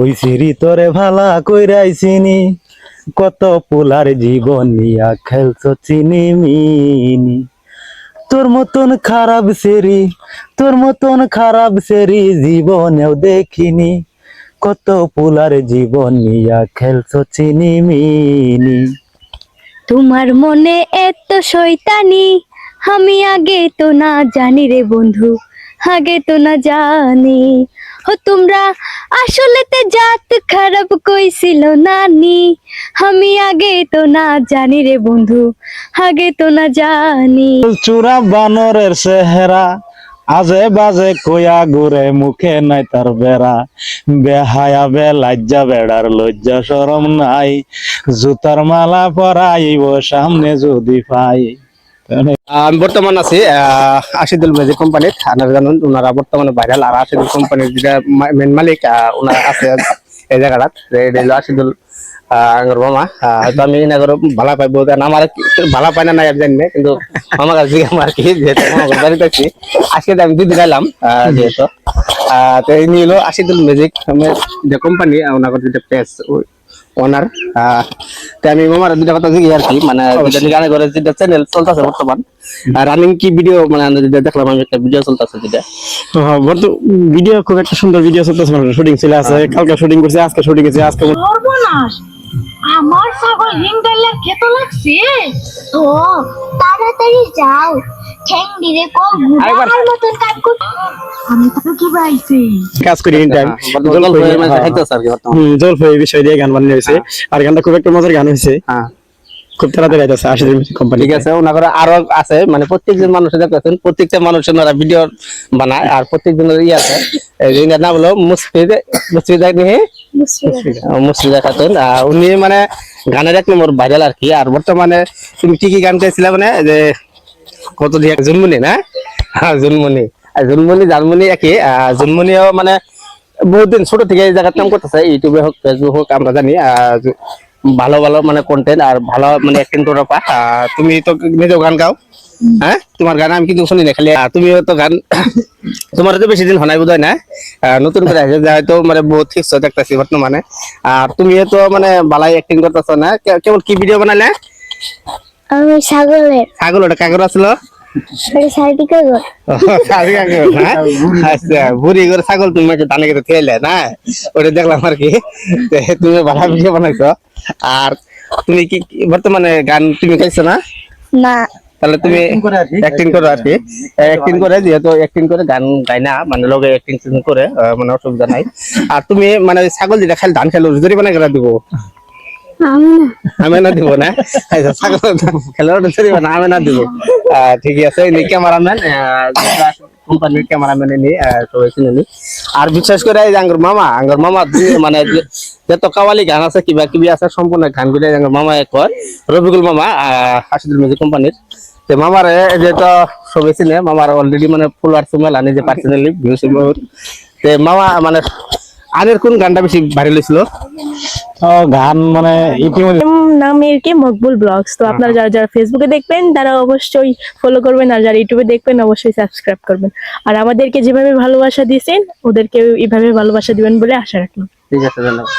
ওই সিঁড়ি তোরে ভালা কইরাইছিনি কত পোলার জীবন নিয়া খেলছ চিনি মিনি। তোর মতন খারাপ সেরি তোর মতন খারাপ সেরি জীবনেও দেখিনি। কত পোলার জীবন নিয়া খেলছ চিনি মিনি। তোমার মনে এত শৈতানি আমি আগে তো না জানি রে বন্ধু আগে তো না জানি। ও তোমরা আসলেতে জাত খারাপ কইছিল নানি? আমি আগে তো না জানি রে বন্ধু, আগে তো না জানি। চূড়া বানরের চেহারা, আজে বাজে কয়া ঘুরে মুখে নাই তার বেড়া। বেহায়া বে লজ্জা, বেড়ার লজ্জা সরম নাই। জুতার মালা পরাইব সামনে যদি পাই। আমি বর্তমান আছি আশিদুল ম্যাজিক কোম্পানির, আপনারা জানেন ওনারা বর্তমানে ভাইরাল আর আশিদুল কোম্পানির যেটা মেন মালিক ওনারা আছে এই হলো আশিদুল আমি ভালা আমার ভালা পাই না, নাই কিন্তু আছি আমি হলো আশিদুল ম্যাজিক যে কোম্পানি ওনার যেটা পেজ ওনার তো আমি মামার দুটা কথা জিজ্ঞেস আর কি মানে যেটা গানে করে যেটা চ্যানেল চলতেছে বর্তমান রানিং কি ভিডিও মানে যেটা দেখলাম আমি একটা ভিডিও চলতেছে যেটা। ভিডিও খুব একটা সুন্দর ভিডিও চলতেছে শুটিং চলে আছে কালকে শুটিং করছে আজকে শুটিং করছে আজকে সর্বনাশ! আমার ছাগল হিংডালের খেত লাগছে? ও তাড়াতাড়ি যাও। ঠ্যাং দিলে কম। ঘুরার মতন কাজ কর আমি তো কি পাইছি? কাজ করি ইন টাইম বর্তমান গল্প দেখাইতেছে আর কি বর্তমান। জলফাই বিষয় দিয়ে গান বানিয়ে হয়েছে। আর গানটা খুব একটা মজার গান হয়েছে। খুব তাড়াতাড়ি আইতেছে আশি দিন কোম্পানি ঠিক আছে ওনার আরও আছে মানে প্রত্যেকজন মানুষ দেখতেছেন প্রত্যেকটা মানুষ ওনারা ভিডিও বানায় আর প্রত্যেকজনের আছে। এই নাম হলো মুসফিদ মুসফিদা নিহি মুসফিদা। খাতুন। উনি মানে গানের এক নম্বর ভাইরাল আর কি। আর বর্তমানে তুমি কি কি গান গাইছিলে মানে? যে কত দিয়ে জুনমুনি না? হ্যাঁ জুনমুনি। জুনমুনি জানমুনি একই জুনমুনিও মানে বহুদিন ছোট থেকে এই জায়গার নাম করতেছে ইউটিউবে হোক ফেসবুক হোক আমরা জানি ভালো ভালো মানে কন্টেন্ট আর ভালো মানে অ্যাক্টিং করে পা তুমি তো নিজেও গান গাও হ্যাঁ? তোমার গান আমি কিন্তু শুনি না খালি তুমিও তো গান তোমার তো বেশি দিন হনাই বোধ না? নতুন করে আছে হয়তো মানে বহুত ঠিক দেখতেছি বর্তমানে। আর তুমিও তো মানে বালাই অ্যাক্টিং করতেছ না? কেমন কি ভিডিও বানালে? আমি ছাগলের। ছাগল ওটা কাগর আসলো ছাগল? আচ্ছা করে ছাগল তুমি দানে কেটে খেলে না? ওটা দেখলাম আর কি। তুমি ভালো ভিডিও বানাইছো। আর তুমি কি কি- বর্তমানে গান তুমি গাইছো না? না। তাহলে তুমি অ্যাক্টিং করো আর কি। অ্যাক্টিং করে যেহেতু অ্যাক্টিং করে গান গাই না মানে লোকে অ্যাক্টিং করে মানে অসুবিধা নাই। আর তুমি মানে ছাগল যেটা খালি ধান খেলো যদি মানে গেলা দিব? আমি না না দিব না? আচ্ছা, ছাগল খেলো মানে আমি না দিব। আহ, ঠিক আছে ইনি ক্যামেরাম্যান কোম্পানির ক্যামেরাম্যান ইনি সবাই চিনি নি। আর বিশেষ করে এই যে আঙ্গুর মামা আঙ্গুর মামা মানে যে- যত কাওয়ালি গান আছে কিবা কিবি আছে সম্পূর্ণ গানগুলো আঙ্গুর মামা কর রবিকুল মামা হাসিদুল মিউজিক কোম্পানির তো মামার যে তো সবাই চিনে মামার অলরেডি মানে ফুলওয়ার সুমেল আনি যে পার্সোনালি ভিউস তে মামা মানে আনের কোন গানটা বেশি ভাইরাল হয়েছিল? গান মানে ইতিমধ্যে নামের কি? মকবুল ব্লগস। তো আপনারা যারা যারা ফেসবুকে দেখবেন তারা অবশ্যই ফলো করবেন আর যারা ইউটিউবে দেখবেন অবশ্যই সাবস্ক্রাইব করবেন। আর আমাদেরকে যেভাবে ভালোবাসা দিয়েছেন ওদেরকে এইভাবে ভালোবাসা দিবেন বলে আশা রাখলাম। ঠিক আছে ধন্যবাদ।